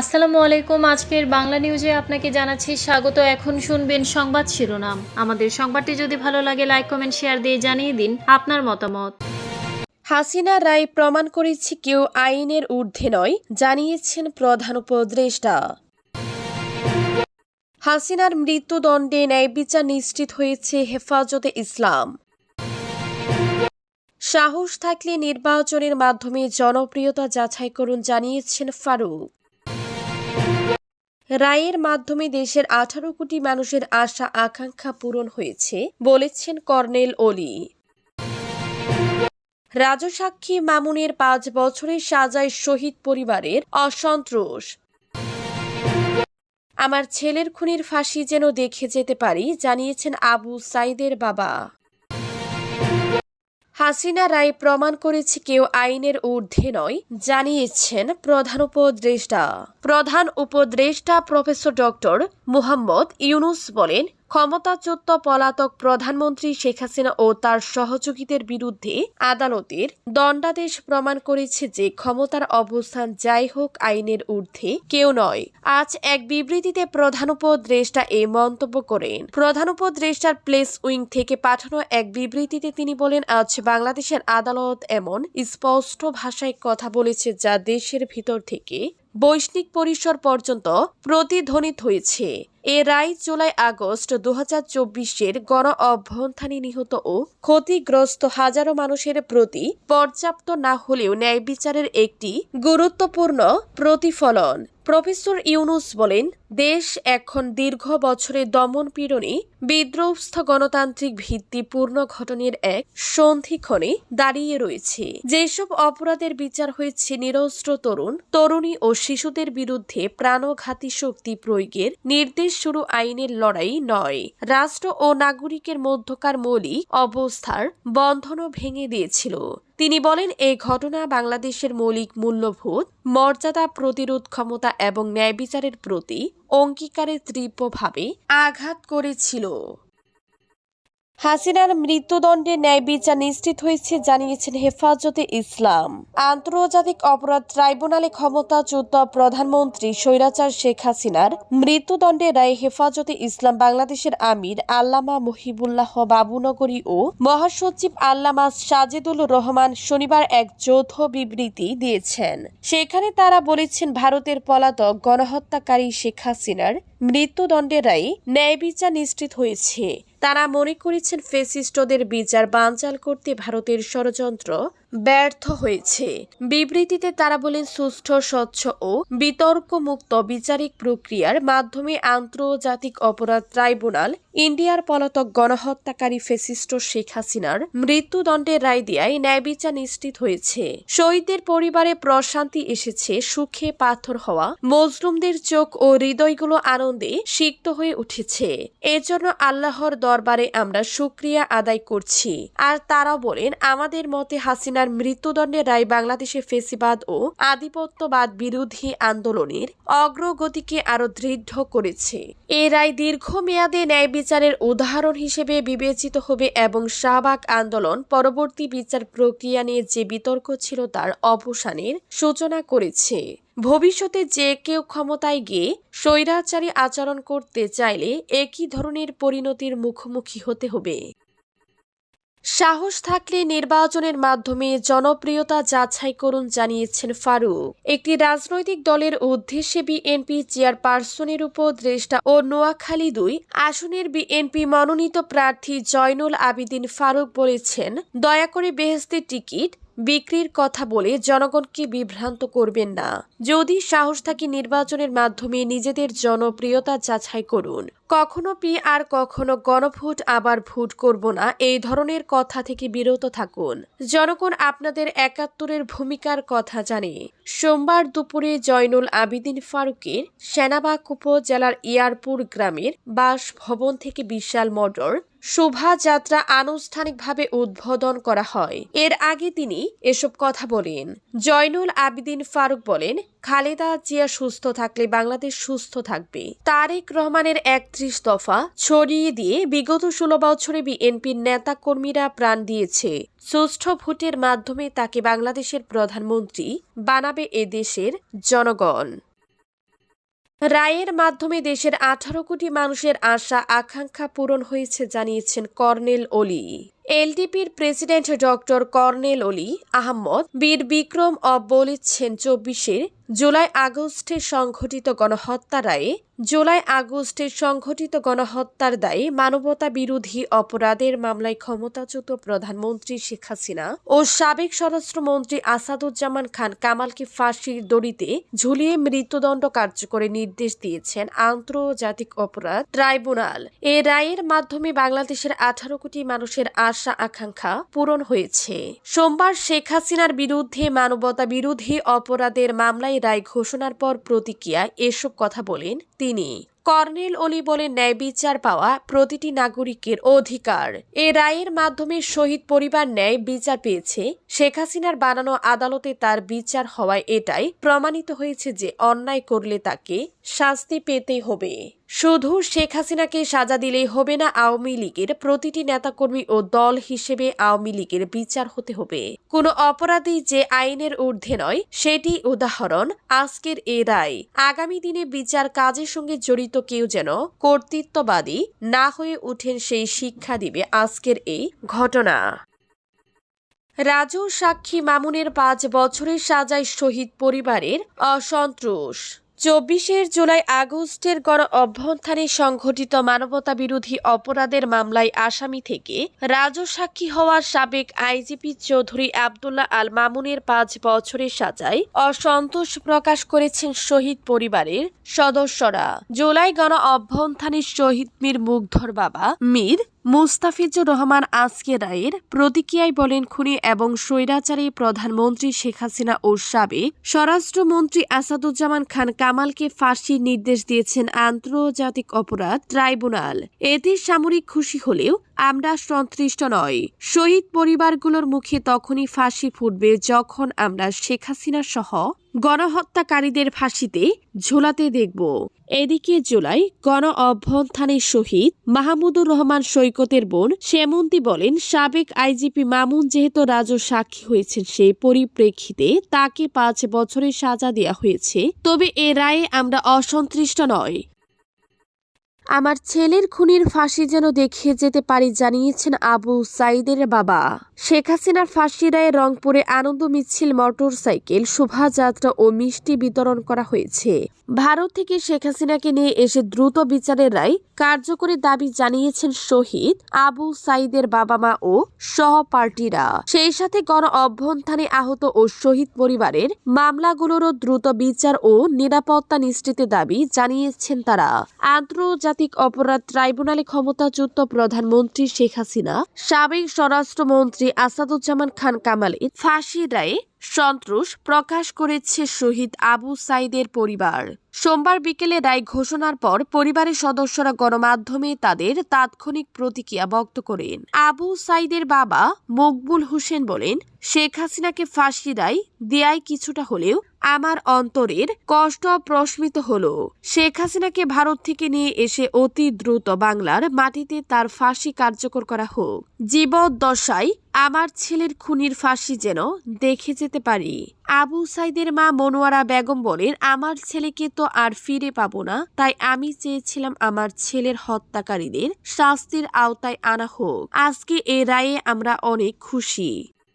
আসসালামু আলাইকুম। আজকের বাংলা নিউজে আপনাকে জানাচ্ছি স্বাগত। এখন শুনবেন সংবাদ শিরোনাম। আমাদের সংবাদটি যদি ভালো লাগে লাইক কমেন্ট শেয়ার দিয়ে জানিয়ে দিন আপনার মতামত। হাসিনা রায় প্রমাণ করেছে কেউ আইনের ঊর্ধ্বে নয়, জানিয়েছেন প্রধান উপদেষ্টা। হাসিনার মৃত্যুদণ্ডে ন্যায় বিচার নিশ্চিত হয়েছে হেফাজতে ইসলাম। সাহস থাকলে নির্বাচনের মাধ্যমে জনপ্রিয়তা যাচাই করুন, জানিয়েছেন ফারুক। রায়ের মাধ্যমে দেশের আঠারো কোটি মানুষের আশা, আকাঙ্ক্ষা পূরণ হয়েছে, বলেছেন কর্নেল অলি রাজসাক্ষী মামুনের পাঁচ বছরের সাজায় শহীদ পরিবারের অসন্তোষ। আমার ছেলের খুনির ফাঁসি যেন দেখে যেতে পারি, জানিয়েছেন আবু সাইদের বাবা। হাসিনা রায় প্রমাণ করেছে কেউ আইনের ঊর্ধ্বে নয়, জানিয়েছেন প্রধান উপদেষ্টা। প্রধান উপদেষ্টা প্রফেসর ডক্টর মুহাম্মদ ইউনুস বলেন ক্ষমতাচ্যুত পলাতক প্রধানমন্ত্রী শেখ হাসিনা ও তার সহযোগীদের বিরুদ্ধে আদালতের দণ্ডাদেশ প্রমাণ করেছে যে ক্ষমতার অবস্থান যাই হোক আইনের ঊর্ধ্বে কেউ নয়। আজ এক বিবৃতিতে প্রধান উপদেষ্টা এই মন্তব্য করেন। প্রধান উপদেষ্টার প্লেস উইং থেকে পাঠানো এক বিবৃতিতে তিনি বলেন, আজ বাংলাদেশের আদালত এমন স্পষ্ট ভাষায় কথা বলেছে যা দেশের ভিতর থেকে বৈশ্বিক পরিসর পর্যন্ত প্রতিধ্বনিত হয়েছে। এ রায় জুলাই আগস্ট দু হাজার চব্বিশের গণ অভ্যন্থানে নিহত ও ক্ষতিগ্রস্ত হাজারো মানুষের প্রতি পর্যাপ্ত না হলেও ন্যায় বিচারের একটি গুরুত্বপূর্ণ প্রতিফলন। প্রফেসর ইউনুস বলেন, দেশ এখন দীর্ঘ বছরের দমন পীড়নে বিদ্রোহস্থ গণতান্ত্রিক ভিত্তি পূর্ণ ঘটনের এক সন্ধিক্ষণে দাঁড়িয়ে রয়েছে। যেসব অপরাধের বিচার হয়েছে নিরস্ত্র তরুণ, তরুণী ও শিশুদের বিরুদ্ধে প্রাণঘাতী শক্তি প্রয়োগের নির্দেশ শুরু আইনের লড়াই নয়। রাষ্ট্র ও নাগরিকের মধ্যকার মৌলিক অবস্থার বন্ধনও ভেঙে দিয়েছিল। তিনি বলেন, এই ঘটনা বাংলাদেশের মৌলিক মূল্যবোধ, মর্যাদা প্রতিরোধ ক্ষমতা এবং ন্যায় বিচারের প্রতি অঙ্গীকারে তীব্রভাবে আঘাত করেছিল। হাসিনার মৃত্যুদণ্ডে ন্যায় বিচার নিশ্চিত হয়েছে জানিয়েছেন হেফাজতে ইসলাম। আন্তর্জাতিক অপরাধ ট্রাইব্যুনালে ক্ষমতাচ্যুত প্রধানমন্ত্রী স্বৈরাচার শেখ হাসিনার মৃত্যুদণ্ডে রায় হেফাজতে ইসলাম বাংলাদেশের আমির আল্লামা মহিবুল্লাহ বাবুনগরী ও মহাসচিব আল্লামা সাজেদুল রহমান শনিবার এক যৌথ বিবৃতি দিয়েছেন। সেখানে তারা বলেছেন, ভারতের পলাতক গণহত্যাকারী শেখ হাসিনার মৃত্যুদণ্ডের রায়ে ন্যায় বিচার নিশ্চিত হয়েছে। তারা মনে করেছেন ফেসিস্টদের বিচার বানচাল করতে ভারতের ষড়যন্ত্র ব্যর্থ হয়েছে। বিবৃতিতে তারা বলেন, সুষ্ঠু, স্বচ্ছ ও বিতর্কমুক্ত বিচারিক প্রক্রিয়ার মাধ্যমে আন্তর্জাতিক অপরাধ ট্রাইব্যুনাল, ইন্ডিয়ার পলাতক গণহত্যাকারী ফেসিস্ট শেখ হাসিনার মৃত্যুদণ্ডের রায় দেয়ায় ন্যায় বিচার নিশ্চিত হয়েছে। শহীদদের পরিবারে প্রশান্তি এসেছে, সুখে পাথর হওয়া, মজলুমদের চোখ ও হৃদয়গুলো আনন্দে সিক্ত হয়ে উঠেছে। এজন্য আল্লাহর দরবারে আমরা সুক্রিয়া আদায় করছি। আর তারা বলেন, আমাদের মতে হাসিনার মৃত্যুদণ্ডের রায় বাংলাদেশে ফেসিবাদ ও আধিপত্যবাদ বিরোধী আন্দোলনের অগ্রগতিকে আরও দৃঢ় করেছে। এ রায় দীর্ঘমেয়াদে ন্যায় বিচারের উদাহরণ হিসেবে বিবেচিত হবে এবং শাহবাগ আন্দোলন পরবর্তী বিচার প্রক্রিয়া নিয়ে যে বিতর্ক ছিল তার অবসানের সূচনা করেছে। ভবিষ্যতে যে কেউ ক্ষমতায় গিয়ে স্বৈরাচারী আচরণ করতে চাইলে একই ধরনের পরিণতির মুখোমুখি হতে হবে। সাহস থাকলে নির্বাচনের মাধ্যমে জনপ্রিয়তা যাচাই করুন জানিয়েছেন ফারুক। একটি রাজনৈতিক দলের উদ্দেশ্যে বিএনপি চেয়ারপারসনের উপদেষ্টা ও নোয়াখালী দুই, আসনের বিএনপি মনোনীত প্রার্থী জয়নুল আবিদিন ফারুক বলেছেন, দয়া করে বেহেস্তের টিকিট বিক্রির কথা বলে জনগণকে বিভ্রান্ত করবেন না। যদি সাহস থাকে নির্বাচনের মাধ্যমে নিজেদের জনপ্রিয়তা যাচাই করুন। কখনো পি আর কখনো গণভোট, আবার ভোট করব না, এই ধরনের কথা থেকে বিরত থাকুন। জনগণ আপনাদের একাত্তরের ভূমিকার কথা জানে। সোমবার দুপুরে জয়নুল আবিদিন ফারুকের সেনাবাগ উপজেলার ইয়ারপুর গ্রামের বাসভবন থেকে বিশাল মোটর শোভাযাত্রা আনুষ্ঠানিকভাবে উদ্বোধন করা হয়। এর আগে তিনি এসব কথা বলেন। জয়নুল আবিদিন ফারুক বলেন, খালেদা জিয়া সুস্থ থাকলে বাংলাদেশ সুস্থ থাকবে। তারেক রহমানের একত্রিশ দফা ছড়িয়ে দিয়ে বিগত ষোলো বছরে বিএনপির নেতা কর্মীরা প্রাণ দিয়েছে। সুষ্ঠু ভোটের মাধ্যমে তাকে বাংলাদেশের প্রধানমন্ত্রী বানাবে এ দেশের জনগণ। রায়ের মাধ্যমে দেশের আঠারো কোটি মানুষের আশা, আকাঙ্ক্ষা পূরণ হয়েছে জানিয়েছেন কর্নেল অলি। এলডিপির প্রেসিডেন্ট ডক্টর কর্নেল অলি আহমদ বীর বিক্রম অব বলেছেন চব্বিশের জুলাই আগস্টে সংঘটিত গণহত্যা রায়ে জুলাই আগস্টে সংঘটিত গণহত্যার দায়ে মানবতা বিরোধী অপরাধের মামলায় ক্ষমতাচ্যুত প্রধানমন্ত্রী শেখ হাসিনা ও সাবেক স্বরাষ্ট্রমন্ত্রী আসাদুজ্জামান খান কামালকে ফাঁসির দড়িতে ঝুলিয়ে মৃত্যুদণ্ড কার্যকরে নির্দেশ দিয়েছেন আন্তর্জাতিক অপরাধ ট্রাইব্যুনাল। এ রায়ের মাধ্যমে বাংলাদেশের আঠারো কোটি মানুষের আশা, আকাঙ্ক্ষা পূরণ হয়েছে। সোমবার শেখ হাসিনার বিরুদ্ধে মানবতা বিরোধী অপরাধের মামলায় রায় ঘোষণার পর প্রতিক্রিয়ায় এসব কথা বলেন তিনি। কর্নেল অলি বলে ন্যায় বিচার পাওয়া প্রতিটি নাগরিকের অধিকার। এ রায়ের মাধ্যমে শহীদ পরিবার ন্যায় বিচার পেয়েছে। শেখ হাসিনার বানানো আদালতে তার বিচার হওয়ায় এটাই প্রমাণিত হয়েছে যে অন্যায় করলে তাকে শাস্তি পেতে হবে। শুধু শেখ হাসিনাকে সাজা দিলেই হবে না, আওয়ামী লীগের প্রতিটি নেতাকর্মী ও দল হিসেবে আওয়ামী লীগের বিচার হতে হবে। কোনো অপরাধী যে আইনের ঊর্ধ্বে নয়, সেটি উদাহরণ আজকের এ রায়। আগামী দিনে বিচার কাজের সঙ্গে জড়িত কেউ যেন কর্তৃত্ববাদী না হয়ে উঠেন সেই শিক্ষা দিবে আজকের এই ঘটনা। রাজু সাক্ষী মামুনের পাঁচ বছরের সাজায় শহীদ পরিবারের অসন্তোষ। চব্বিশের জুলাই আগস্টের গণ অভ্যন্থানে সংঘটিত মানবতা বিরোধী অপরাধের মামলায় আসামি থেকে রাজু সাক্ষী হওয়া সাবেক আইজিপি চৌধুরী আবদুল্লাহ আল মামুনের পাঁচ বছরের সাজায় অসন্তোষ প্রকাশ করেছেন শহীদ পরিবারের সদস্যরা। জুলাই গণ অভ্যন্থানের শহীদ মীর মুগ্ধর বাবা মীর মুস্তাফিজুর রহমান আজকে রায়ের প্রতিক্রিয়ায় বলেন খুনি এবং স্বৈরাচারী প্রধানমন্ত্রী শেখ হাসিনা ও সাবেক স্বরাষ্ট্রমন্ত্রী আসাদুজ্জামান খান কামালকে ফাঁসির নির্দেশ দিয়েছেন আন্তর্জাতিক অপরাধ ট্রাইব্যুনাল। এতে সামরিক খুশি হলেও আমরা সন্তুষ্ট নয় শহীদ পরিবারগুলোর মুখে তখনই ফাঁসি ফুটবে যখন আমরা শেখ হাসিনা সহ গণহত্যাকারীদের ফাঁসিতে ঝোলাতে দেখব। এদিকে জুলাই গণ অভ্যন্থানের শহীদ মাহমুদুর রহমান সৈকতের বোন শ্যামন্তী বলেন, সাবেক আইজিপি মামুন যেহেতু রাজু সাক্ষী হয়েছেন সেই পরিপ্রেক্ষিতে তাকে পাঁচ বছরের সাজা দেওয়া হয়েছে। তবে এ রায়ে আমরা অসন্তুষ্ট নয় আমার ছেলের খুনির ফাঁসি যেন দেখিয়ে যেতে পারি, জানিয়েছেন আবু সাইদের বাবা। শেখ হাসিনার ফাঁসি রায়ে রংপুরে আনন্দ মিছিল, মোটরসাইকেল, শোভাযাত্রা ও মিষ্টি বিতরণ করা হয়েছে। ভারত থেকে শেখ হাসিনাকে নিয়ে এসে দ্রুত বিচারের রায় কার্যকরী দাবি জানিয়েছেন শহীদ আবু সাইদের বাবা মা ও সহপার্টিরা সেই সাথে গণ অভ্যন্থানে আহত ও শহীদ পরিবারের মামলাগুলোরও দ্রুত বিচার ও নিরাপত্তা নিশ্চিত দাবি জানিয়েছেন তারা। আন্তর্জাতিক অপরাধ ট্রাইব্যুনালে ক্ষমতাচ্যুত প্রধানমন্ত্রী শেখ হাসিনা, সাবেক স্বরাষ্ট্রমন্ত্রী আসাদুজ্জামান খান কামালের ফাঁসির রায়ে সন্ত্রাস প্রকাশ করেছে শহীদ আবু সাইদের পরিবার। সোমবার বিকেলে রায় ঘোষণার পর পরিবারের সদস্যরা গণমাধ্যমে তাদের তাৎক্ষণিক প্রতিক্রিয়া ব্যক্ত করেন। আবু সাইদের বাবা মকবুল হোসেন বলেন, শেখ হাসিনাকে ফাঁসি রায় দেয়ায় কিছুটা হলেও আমার অন্তরের কষ্ট প্রশমিত হল। শেখ হাসিনাকে ভারত থেকে নিয়ে এসে অতি দ্রুত বাংলার মাটিতে তার ফাঁসি কার্যকর করা হোক। জীবদ্দশায় আমার ছেলের খুনির ফাঁসি যেন দেখে যেতে পারি। আবু সাইদের মা মনোয়ারা বেগম বলেন, আমার ছেলেকে তো আর ফিরে পাবো না, তাই আমি চেয়েছিলাম আমার ছেলের হত্যাকারীদের শাস্তির আওতায় আনা হোক। আজকে এ রায়ে আমরা অনেক খুশি।